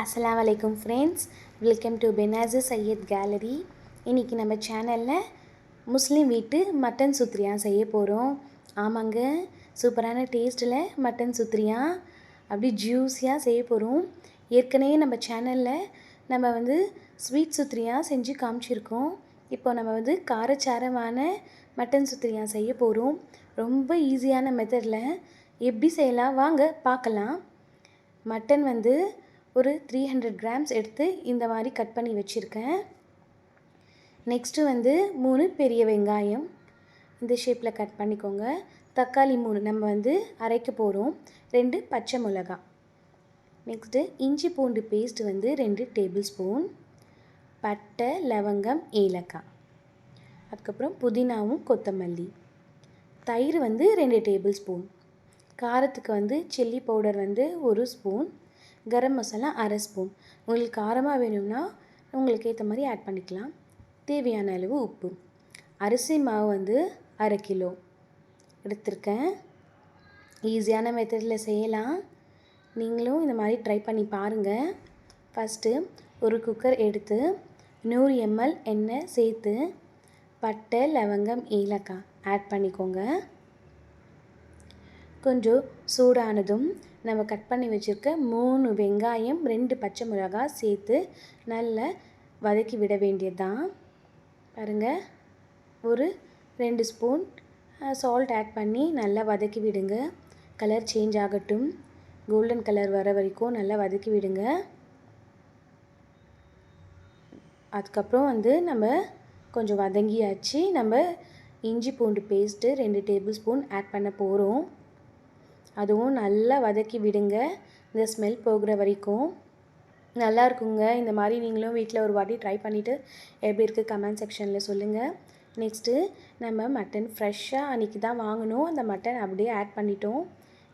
அஸ்லாம் அலைக்கும் friends welcome to பெனாசு சையத் கேலரி இன்றைக்கி நம்ம சேனலில் முஸ்லீம் வீட்டு மட்டன் சுத்ரியா செய்ய போகிறோம் ஆமாங்க சூப்பரான டேஸ்ட்டில் மட்டன் சுத்ரியா அப்படி ஜூஸியாக செய்ய போகிறோம் ஏற்கனவே நம்ம சேனலில் நம்ம வந்து ஸ்வீட் சுத்ரியா செஞ்சு காமிச்சிருக்கோம். இப்போ நம்ம வந்து காரச்சாரமான மட்டன் சுத்ரியா செய்ய போகிறோம் ரொம்ப ஈஸியான மெத்தடில் எப்படி செய்யலாம்? வாங்க பார்க்கலாம். மட்டன் வந்து ஒரு த்ரீ ஹண்ட்ரட் கிராம்ஸ் எடுத்து இந்த மாதிரி கட் பண்ணி வச்சுருக்கேன். நெக்ஸ்ட்டு வந்து மூணு பெரிய வெங்காயம் இந்த ஷேப்பில் கட் பண்ணிக்கோங்க. தக்காளி மூணு நம்ம வந்து அரைக்க போகிறோம் ரெண்டு பச்சை மிளகா. நெக்ஸ்ட்டு இஞ்சி பூண்டு பேஸ்ட் வந்து ரெண்டு டேபிள் ஸ்பூன் பட்டை லவங்கம் ஏலக்காய். அதுக்கப்புறம் புதினாவும் கொத்தமல்லி. தயிர் வந்து ரெண்டு டேபிள் ஸ்பூன் காரத்துக்கு வந்து சில்லி பவுடர் வந்து ஒரு ஸ்பூன் கரம் மசாலா அரை ஸ்பூன். உங்களுக்கு காரமாக வேணும்னா உங்களுக்கு ஏற்ற மாதிரி ஆட் பண்ணிக்கலாம். தேவையான அளவு உப்பு. அரிசி மாவு வந்து அரை கிலோ. எடுத்திருக்கேன். ஈஸியான மெத்தடில் செய்யலாம். நீங்களும் இந்த மாதிரி ட்ரை பண்ணி பாருங்கள் ஃபஸ்ட்டு ஒரு குக்கர் எடுத்து நூறு எம்எல் எண்ணெய் சேர்த்து பட்டை லவங்கம் ஏலக்காய் ஆட் பண்ணிக்கோங்க. கொஞ்சம் சூடானதும் நம்ம கட் பண்ணி வச்சுருக்க மூணு வெங்காயம் ரெண்டு பச்சை மிளகாய் சேர்த்து நல்லா வதக்கி விட வேண்டியது தான் பாருங்கள் ஒரு ரெண்டு ஸ்பூன் சால்ட் ஆட் பண்ணி நல்லா வதக்கி விடுங்க. கலர் சேஞ்ச் ஆகட்டும். கோல்டன் கலர் வர வரைக்கும் நல்லா வதக்கி விடுங்க. அதுக்கப்புறம் வந்து நம்ம கொஞ்சம் வதங்கியாச்சு. நம்ம இஞ்சி பூண்டு பேஸ்ட்டு ரெண்டு டேபிள் ஸ்பூன் ஆட் பண்ண போகிறோம் அதுவும் நல்லா வதக்கி விடுங்க. இந்த ஸ்மெல் போகிற வரைக்கும். நல்லா இருக்குங்க. இந்த மாதிரி நீங்களும் வீட்டில் ஒரு வாட்டி ட்ரை பண்ணிவிட்டு எப்படி இருக்குது கமெண்ட் செக்ஷனில் சொல்லுங்கள் நெக்ஸ்ட்டு நம்ம மட்டன் ஃப்ரெஷ்ஷாக அன்றைக்கி தான் வாங்கினோம் அந்த மட்டன் அப்படியே ஆட் பண்ணிட்டோம்.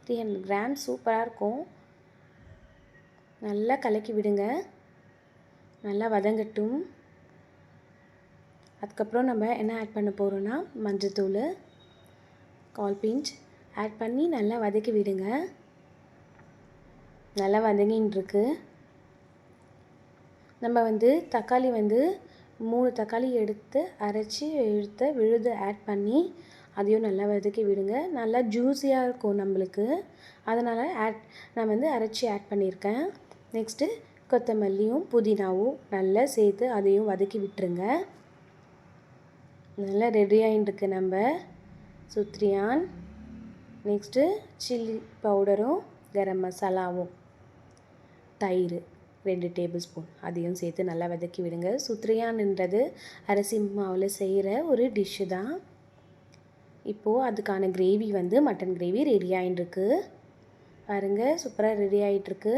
த்ரீ ஹண்ட்ரட் கிராம் சூப்பராக இருக்கும். நல்லா கலக்கி விடுங்க. நல்லா வதங்கட்டும். அதுக்கப்புறம் நம்ம என்ன ஆட் பண்ண போகிறோன்னா மஞ்சத்தூள் கால் பிஞ்ச் ஆட் பண்ணி நல்லா வதக்கி விடுங்க. நல்லா வதங்கின்னு இருக்கு நம்ம வந்து தக்காளி வந்து மூணு தக்காளி எடுத்து அரைச்சி எடுத்த விழுது ஆட் பண்ணி அதையும் நல்லா வதக்கி விடுங்க. நல்லா ஜூஸியாக இருக்கும் நம்மளுக்கு. அதனால் ஆட் நான் வந்து அரைச்சி ஆட் பண்ணியிருக்கேன். நெக்ஸ்ட்டு கொத்தமல்லியும் புதினாவும் நல்லா சேர்த்து அதையும் வதக்கி விட்டுருங்க. நல்லா ரெடி ஆகிட்டுருக்கு நம்ம. சுத்ரியான் நெக்ஸ்ட்டு சில்லி பவுடரும் கரம் மசாலாவும் தயிர் ரெண்டு டேபிள் ஸ்பூன் அதையும் சேர்த்து நல்லா வதக்கி விடுங்க. சுத்ரியான்ன்றது அரிசி மாவில் செய்கிற ஒரு டிஷ்ஷு தான். இப்போது அதுக்கான கிரேவி வந்து மட்டன் கிரேவி ரெடி ஆகிட்டுருக்கு பாருங்கள் சூப்பராக ரெடி ஆகிட்டுருக்கு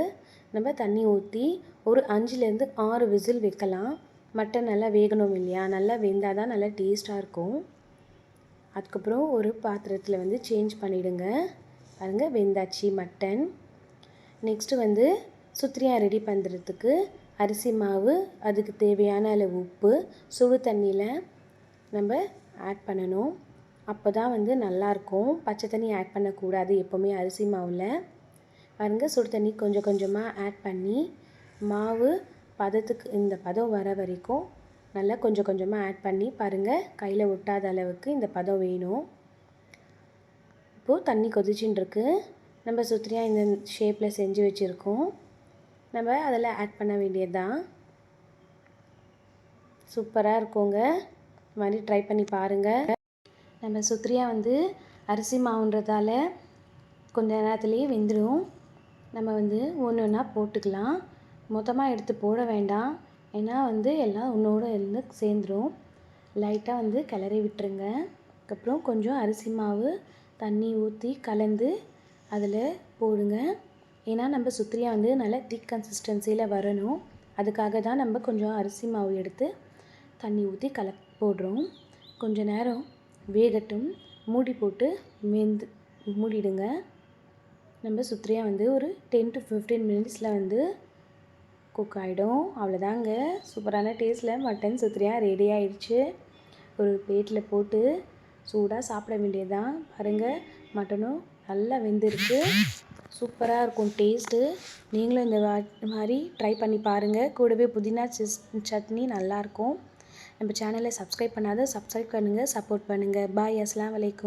நம்ம தண்ணி ஊற்றி ஒரு அஞ்சுலேருந்து ஆறு விசில் வைக்கலாம். மட்டன் நல்லா வேகணும் இல்லையா? நல்லா வெந்தால் தான் நல்லா டேஸ்ட்டாக இருக்கும். அதுக்கப்புறம் ஒரு பாத்திரத்தில் வந்து சேஞ்ச் பண்ணிவிடுங்க பாருங்கள் வெந்தாச்சி மட்டன் நெக்ஸ்ட்டு வந்து சுத்ரியா ரெடி பண்ணுறதுக்கு அரிசி மாவு அதுக்கு தேவையான அளவு உப்பு சுடு தண்ணியில் நம்ம ஆட் பண்ணணும். அப்போ தான் வந்து நல்லாயிருக்கும் பச்சை தண்ணி ஆட் பண்ணக்கூடாது எப்போவுமே அரிசி மாவில். பாருங்கள் சுடு தண்ணி கொஞ்சம் கொஞ்சமாக ஆட் பண்ணி மாவு பதத்துக்கு இந்த பதம் வர வரைக்கும் நல்லா கொஞ்சம் கொஞ்சமாக ஆட் பண்ணி பாருங்கள் கையில் ஒட்டாத அளவுக்கு இந்த பதம் வேணும். இப்போது தண்ணி கொதிச்சுட்டுருக்கு. நம்ம சுத்திரியா இந்த ஷேப்பில் செஞ்சு வச்சுருக்கோம். நம்ம அதில் ஆட் பண்ண வேண்டியது தான் சூப்பராக இருக்குங்க. இது மாதிரி ட்ரை பண்ணி பாருங்கள் நம்ம சுத்திரியா வந்து அரிசி மாவுன்றதால கொஞ்ச நேரத்துலேயே வெந்துடும் நம்ம வந்து ஒன்று ஒன்றா போட்டுக்கலாம். மொத்தமாக எடுத்து போட வேண்டாம். ஏன்னா வந்து எல்லாம் உன்னோட இருந்து சேர்ந்துடும் லைட்டாக வந்து கிளறி விட்டுருங்க. அதுக்கப்புறம் கொஞ்சம் அரிசி மாவு தண்ணி ஊற்றி கலந்து அதில் போடுங்க. ஏன்னா நம்ம சுத்திரியா வந்து நல்லா திக் கன்சிஸ்டன்சியில் வரணும். அதுக்காக தான் நம்ம கொஞ்சம் அரிசி மாவு எடுத்து தண்ணி ஊற்றி கல போடுறோம். கொஞ்ச நேரம் வேகட்டும். மூடி போட்டு மெந்து மூடிடுங்க. நம்ம சுத்திரியா வந்து ஒரு டென் டு ஃபிஃப்டீன் மினிட்ஸில் வந்து குக் ஆகிடும் அவ்வளோதாங்க. சூப்பரான டேஸ்ட்டில் மட்டன் சுத்திரியாக ரெடி ஆயிடுச்சு. ஒரு பிளேட்டில் போட்டு சூடாக சாப்பிட வேண்டியதுதான். பாருங்கள் மட்டனும் நல்லா வெந்திருக்கு. சூப்பராக இருக்கும் டேஸ்ட்டு நீங்களும் இந்த வா மாதிரி ட்ரை பண்ணி பாருங்கள் கூடவே புதினா சிஸ் சட்னி நல்லாயிருக்கும் நம்ம சேனலை சப்ஸ்கிரைப் பண்ணாத சப்ஸ்கிரைப் பண்ணுங்கள் சப்போர்ட் பண்ணுங்கள் பாய் அஸ்லாம் வலைக்கும்.